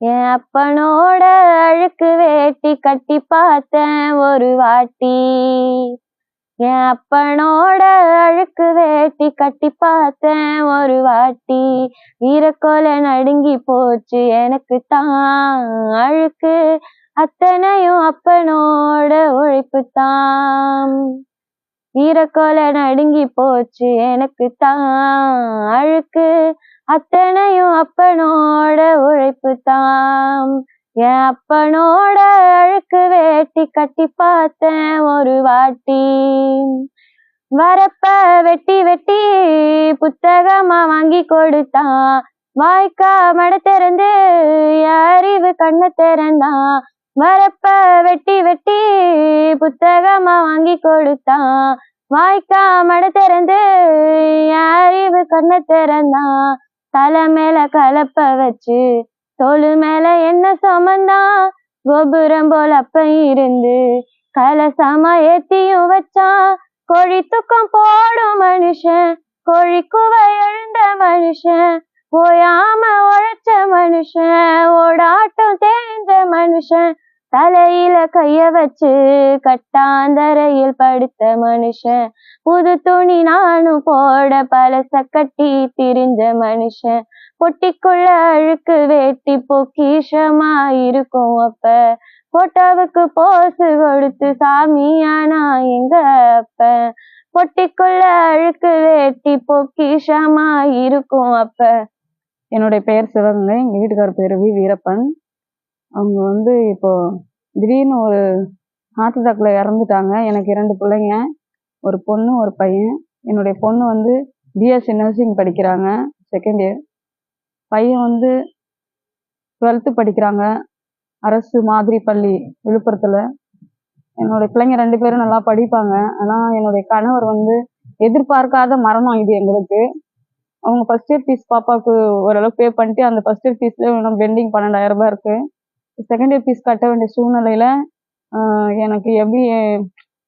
என் அப்பனோட அழுக்கு வேட்டி கட்டி பார்த்தேன் ஒரு வாட்டி. என் அப்பனோட அழுக்கு வேட்டி கட்டி பார்த்தேன் ஒரு வாட்டி. வீரக்கோலை நடுங்கி போச்சு எனக்கு தான். அழுக்கு அத்தனையும் அப்பனோட உழைப்பு தான். வீரக்கோலை நடுங்கி போச்சு எனக்கு தான். அழுக்கு அத்தனையும் அப்பனோட உழைப்பு தாம் என் அப்பனோட அழுக்கு வேட்டி கட்டி பார்த்தேன் ஒரு வாட்டி. வரப்ப வெட்டி வெட்டி புத்தகமா வாங்கி கொடுத்தான். வாய்க்கா மட திறந்து அறிவு கண்ண திறந்தான். வரப்ப வெட்டி வெட்டி புத்தகமா வாங்கி கொடுத்தான். வாய்க்கா மட திறந்து அறிவு கண்ண திறந்தான். தலை மேல கலப்ப வச்சு தொழு மேல என்ன சுமந்தான் கோபுரம் போல அப்ப இருந்து கலசமா ஏத்தியும் வச்சான் கோழி துக்கம் போடும் மனுஷன் கோழி குவை எழுந்த மனுஷன் ஓயாம உழைச்ச மனுஷன் ஓடாட்டம் தெரிஞ்ச மனுஷன் தலையில கைய வச்சு கட்டாந்தரையில் படுத்த மனுஷன். புது துணி நானும் போட பழச கட்டி திரிஞ்ச மனுஷன். பொட்டிக்குள்ள அழுக்கு வேட்டி பொக்கிஷமா இருக்கும் அப்ப. போட்டோவுக்கு போசு கொடுத்து சாமியானா எங்க அப்ப? பொட்டிக்குள்ள அழுக்கு வேட்டி பொக்கிஷமா இருக்கும் அப்ப. என்னுடைய பெயர் சிவகங்கை. எங்க வீட்டுக்கார பேரு வி. வீரப்பன். அவங்க வந்து இப்போ திடீர்னு ஒரு ஹார்ட் அட்டாக்ல இறந்துட்டாங்க. எனக்கு இரண்டு பிள்ளைங்க ஒரு பொண்ணு ஒரு பையன். என்னுடைய பொண்ணு வந்து பிஎஸ்சி நர்சிங் படிக்கிறாங்க செகண்ட் இயர் பையன் வந்து டுவெல்த்து படிக்கிறாங்க அரசு மாதிரி பள்ளி விழுப்புரத்தில். என்னுடைய பிள்ளைங்க ரெண்டு பேரும் நல்லா படிப்பாங்க. ஆனால் என்னுடைய கணவர் வந்து எதிர்பார்க்காத மரணம் இது எங்களுக்கு. அவங்க ஃபர்ஸ்ட் இயர் ஃபீஸ் பாப்பாவுக்கு ஓரளவு பே பண்ணிட்டு அந்த ஃபர்ஸ்ட் இயர் ஃபீஸ்ல இன்னும் பெண்டிங் பன்னெண்டாயிரம் ரூபாய் இருக்கு. செகண்ட் இயர் ஃபீஸ் கட்ட வேண்டிய சூழ்நிலையில் எனக்கு எப்படி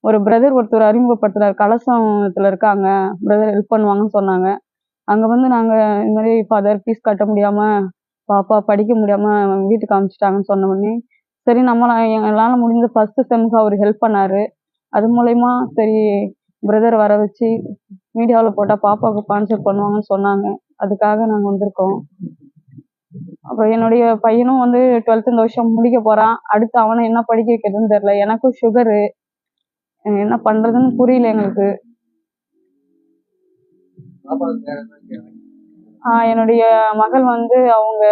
ஒரு பிரதர் ஒருத்தர் அறிமுகப்படுத்துகிறார் கலசத்தில் இருக்காங்க பிரதர் ஹெல்ப் பண்ணுவாங்கன்னு சொன்னாங்க. அங்கே வந்து நாங்கள் இந்த மாதிரி ஃபாதர் ஃபீஸ் கட்ட முடியாமல் பாப்பா படிக்க முடியாமல் வீட்டுக்கு அனுப்பிச்சிட்டாங்கன்னு சொன்ன உடனே சரி நம்மள எங்களால் முடிஞ்ச ஃபஸ்ட்டு செம்க்கு அவர் ஹெல்ப் பண்ணார். அது மூலயமா சரி பிரதர் வர வச்சு மீடியாவில் போட்டால் பாப்பாவுக்கு ஸ்பான்சர் பண்ணுவாங்கன்னு சொன்னாங்க. அதுக்காக நாங்கள் வந்திருக்கோம். அப்புறம் என்னுடைய பையனும் வந்து டுவெல்த் இந்த வருஷம் முடிக்க போறான். அடுத்து அவனை என்ன படிக்க வைக்கிறதுன்னு தெரியல. எனக்கும் சுகரு என்ன பண்றதுன்னு புரியல எங்களுக்கு. ஆஹ் என்னுடைய மகள் வந்து அவங்க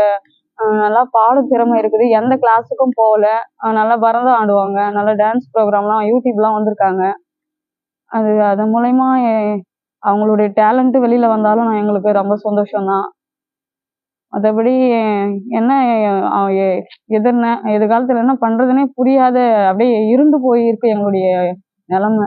நல்லா பாடும் திறமை இருக்குது. எந்த கிளாஸுக்கும் போகல. நல்லா பரதம் ஆடுவாங்க. நல்லா டான்ஸ் ப்ரோக்ராம்லாம் யூடியூப்லாம் வந்திருக்காங்க. அது அது மூலயமா அவங்களுடைய டேலண்ட்டு வெளியில் வந்தாலும் நான் எங்களுக்கு ரொம்ப சந்தோஷம்தான். மற்றபடி என்ன எதிர்ன எதிர்காலத்தில் என்ன பண்ணுறதுனே புரியாத அப்படியே இருண்டு போயிருக்கு எங்களுடைய நிலம.